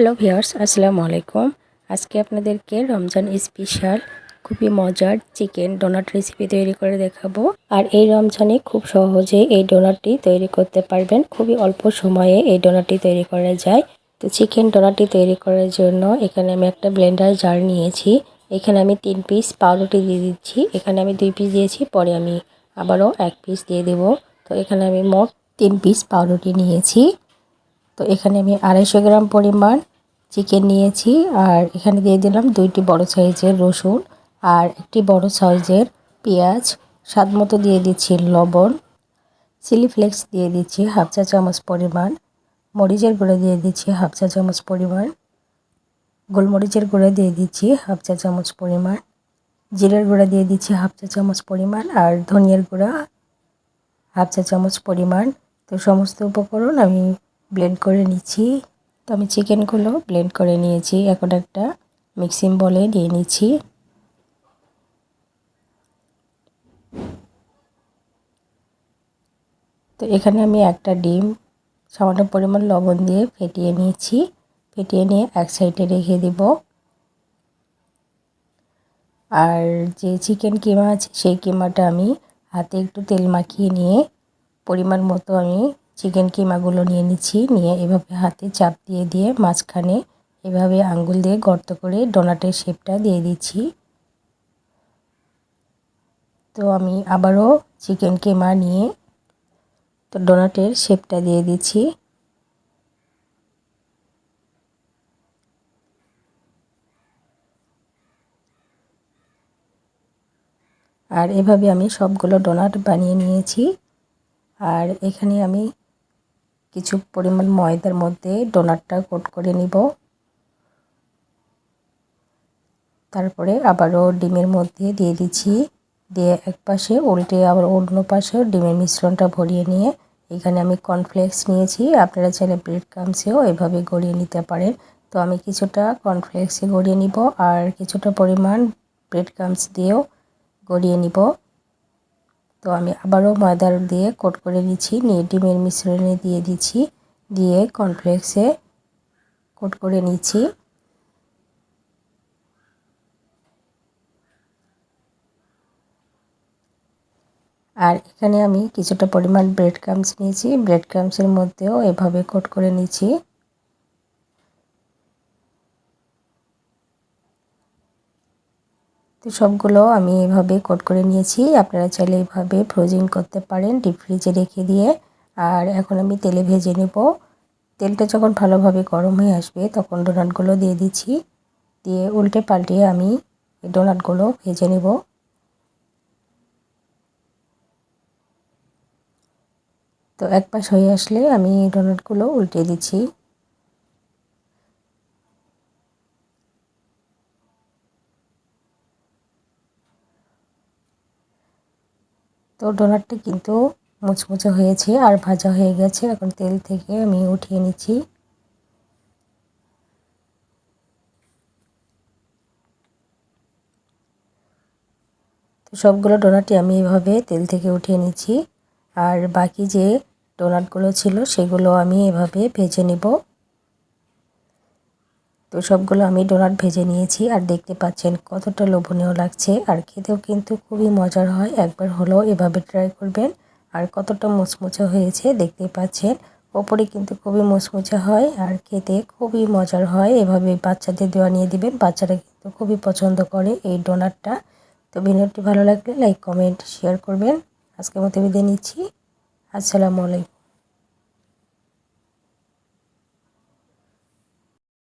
Hello viewers, আসসালামু আলাইকুম। আজকে আপনাদেরকে রমজান স্পেশাল খুবই মজার চিকেন ডোনাট রেসিপি তৈরি করে দেখাবো। আর এই রমজানে খুব সহজে এই ডোনাটটি তৈরি করতে পারবেন। খুবই অল্প সময়ে এই ডোনাটটি তৈরি করা যায়। তো চিকেন ডোনাটটি তৈরি করার জন্য এখানে আমি একটা ব্লেন্ডার জার নিয়েছি। এখানে আমি তিন পিস পাউরুটি দিয়ে দিচ্ছি। এখানে আমি দুই পিস দিয়েছি, পরে আমি আবারও এক পিস দিয়ে দেব। তো এখানে আমি মোট তিন পিস পাউরুটি নিয়েছি। তো এখানে আমি আড়াইশো গ্রাম পরিমাণ চিকেন নিয়েছি আর এখানে দিয়ে দিলাম দুইটি বড় সাইজের রসুন আর একটি বড় সাইজের পেঁয়াজ। স্বাদ মতো দিয়ে দিচ্ছি লবণ। চিলি ফ্লেক্স দিয়ে দিচ্ছি হাফ চা চামচ পরিমাণ। মরিচের গুঁড়ো দিয়ে দিচ্ছি হাফ চা চামচ পরিমাণ। গোলমরিচের গুঁড়ো দিয়ে দিচ্ছি হাফ চা চামচ পরিমাণ। জিরের গুঁড়া দিয়ে দিচ্ছি হাফ চা চামচ পরিমাণ আর ধনিয়ার গুঁড়া হাফ চা চামচ পরিমাণ। তো সমস্ত উপকরণ আমি ব্লেন্ড করে নিচ্ছি। তো আমি চিকেনগুলো ব্লেন্ড করে নিয়েছি। এখন একটা মিক্সিং বলে নিয়ে নিচ্ছি। তো এখানে আমি একটা ডিম, সামান্য পরিমাণ লবণ দিয়ে ফেটিয়ে নিয়েছি। ফেটিয়ে নিয়ে এক সাইডে রেখে দিব। আর যে চিকেন কিমা আছে, সেই কিমাটা আমি হাতে একটু তেল মাখিয়ে নিয়ে পরিমাণ মতো আমি চিকেন কিমাগুলো নিয়ে নিচ্ছি। নিয়ে এভাবে হাতে চাপ দিয়ে দিয়ে মাঝখানে এভাবে আঙ্গুল দিয়ে গর্ত করে ডোনাটের শেপটা দিয়ে দিচ্ছি। তো আমি আবারও চিকেন কিমা নিয়ে তো ডোনাটের শেপটা দিয়ে দিচ্ছি। আর এভাবে আমি সবগুলো ডোনাট বানিয়ে নিয়েছি। আর এখানে আমি কিছু পরিমাণ ময়দার মধ্যে ডোনাটটা কোট করে নিব। তারপরে আবারও ডিমের মধ্যে দিয়ে দিচ্ছি। দিয়ে এক পাশে উল্টে আবার অন্য পাশেও ডিমের মিশ্রণটা ভরিয়ে নিয়ে এখানে আমি কর্নফ্লেক্স নিয়েছি। আপনারা চাইলে ব্রেড কামসেও এভাবে গড়িয়ে নিতে পারেন। তো আমি কিছুটা কর্নফ্লেক্সে গড়িয়ে নিব আর কিছুটা পরিমাণ ব্রেড কামস দিয়েও গড়িয়ে নিব। তো আমি আবারও ময়দার দিয়ে কোট করে নিচ্ছি, নিয়ে ডিমের মিশ্রণে দিয়ে দিচ্ছি, দিয়ে কর্নফ্লেক্সে কোট করে নিচ্ছি। আর এখানে আমি কিছুটা পরিমাণ ব্রেড ক্রামস নিয়েছি ব্রেড ক্রামসের মধ্যেও এভাবে কোট করে নিচ্ছি। সবগুলো আমি এভাবে কোট করে নিয়েছি। আপনারা চাইলে এইভাবে ফ্রোজিং করতে পারেন, ডিপ ফ্রিজে রেখে দিয়ে। আর এখন আমি তেলে ভেজে নেব। তেলটা যখন ভালোভাবে গরম হয়ে আসবে, তখন ডোনাটগুলো দিয়ে দিচ্ছি। দিয়ে উল্টে পাল্টে আমি ডোনাটগুলো ভেজে নেব। তো এক পাশ হয়ে আসলে আমি ডোনাটগুলো উল্টে দিচ্ছি। তো ডোনাটটি কিন্তু মুচমুচে হয়েছে আর ভাজা হয়ে গেছে। এখন তেল থেকে আমি উঠিয়ে নিচ্ছি। তো সবগুলো ডোনাটই আমি এভাবে তেল থেকে উঠিয়ে নিচ্ছি। আর বাকি যে ডোনাটগুলো ছিল সেগুলো আমি এভাবে ভেজে নেব। তো সবগুলো আমি ডোনাট ভেজে নিয়েছি আর দেখতে পাচ্ছেন কতটা লোভনীয় লাগছে। আর খেতেও কিন্তু খুবই মজার হয়। একবার হলেও এভাবে ট্রাই করবেন। আর কতটা মুচমুচে হয়েছে দেখতে পাচ্ছেন। ওপরে কিন্তু খুবই মুচমুচে হয় আর খেতে খুবই মজার হয়। এভাবে বাচ্চাদের দেওয়া নিয়ে দিবেন, বাচ্চারা কিন্তু খুবই পছন্দ করে এই ডোনাটটা তো ভিডিওটি ভালো লাগলে লাইক কমেন্ট শেয়ার করবেন। আজকের মতো বিদায় নিচ্ছি। আসসালামু আলাইকুম।